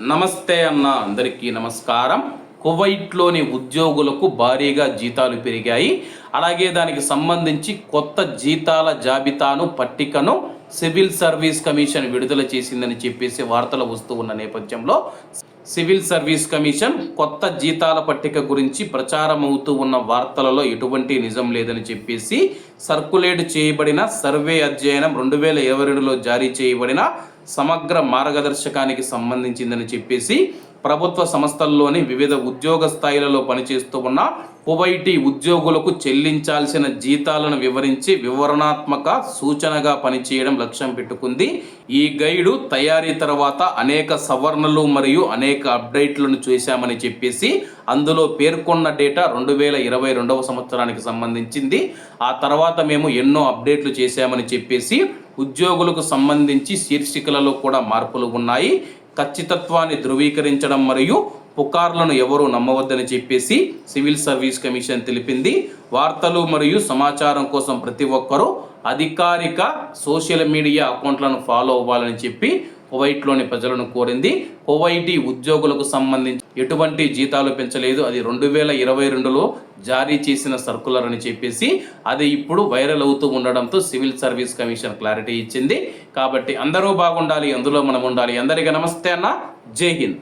నమస్తే అన్న అందరికీ నమస్కారం. కువైట్లోని ఉద్యోగులకు భారీగా జీతాలు పెరిగాయి. అలాగే దానికి సంబంధించి కొత్త జీతాల జాబితాను పట్టికను సివిల్ సర్వీస్ కమిషన్ విడుదల చేసిందని చెప్పేసి వార్తలు వస్తూ ఉన్న నేపథ్యంలో సివిల్ సర్వీస్ కమిషన్ కొత్త జీతాల పట్టిక గురించి ప్రచారం అవుతూ ఉన్న వార్తలలో ఎటువంటి నిజం లేదని చెప్పేసి సర్కులేట్ చేయబడిన సర్వే అధ్యయనం రెండు వేల ఇరవై రెండులో జారీ చేయబడిన సమగ్ర మార్గదర్శకానికి సంబంధించిందని చెప్పేసి ప్రభుత్వ సంస్థల్లోని వివిధ ఉద్యోగ స్థాయిలలో పనిచేస్తూ ఉన్న కువైటీ ఉద్యోగులకు చెల్లించాల్సిన జీతాలను వివరించి వివరణాత్మక సూచనగా పనిచేయడం లక్ష్యం పెట్టుకుంది. ఈ గైడు తయారీ తర్వాత అనేక సవరణలు మరియు అనేక అప్డేట్లను చూశామని చెప్పేసి అందులో పేర్కొన్న డేటా రెండు వేల ఇరవై రెండవ సంవత్సరానికి సంబంధించింది. ఆ తర్వాత మేము ఎన్నో అప్డేట్లు చేశామని చెప్పేసి ఉద్యోగులకు సంబంధించి శీర్షికలలో కూడా మార్పులు ఉన్నాయి. ఖచ్చితత్వాన్ని ధృవీకరించడం మరియు పుకార్లను ఎవరూ నమ్మవద్దని చెప్పేసి సివిల్ సర్వీస్ కమిషన్ తెలిపింది. వార్తలు మరియు సమాచారం కోసం ప్రతి ఒక్కరూ అధికారిక సోషల్ మీడియా అకౌంట్లను ఫాలో అవ్వాలని చెప్పి కువైట్లోని ప్రజలను కోరింది. కువైటీ ఉద్యోగులకు సంబంధించి ఎటువంటి జీతాలు పెంచలేదు. అది రెండు వేల ఇరవై రెండులో జారీ చేసిన సర్కులర్ అని చెప్పేసి అది ఇప్పుడు వైరల్ అవుతూ ఉండడంతో సివిల్ సర్వీస్ కమిషన్ క్లారిటీ ఇచ్చింది. కాబట్టి అందరూ బాగుండాలి అందులో మనం ఉండాలి. అందరికీ నమస్తే అన్న. జై హింద్.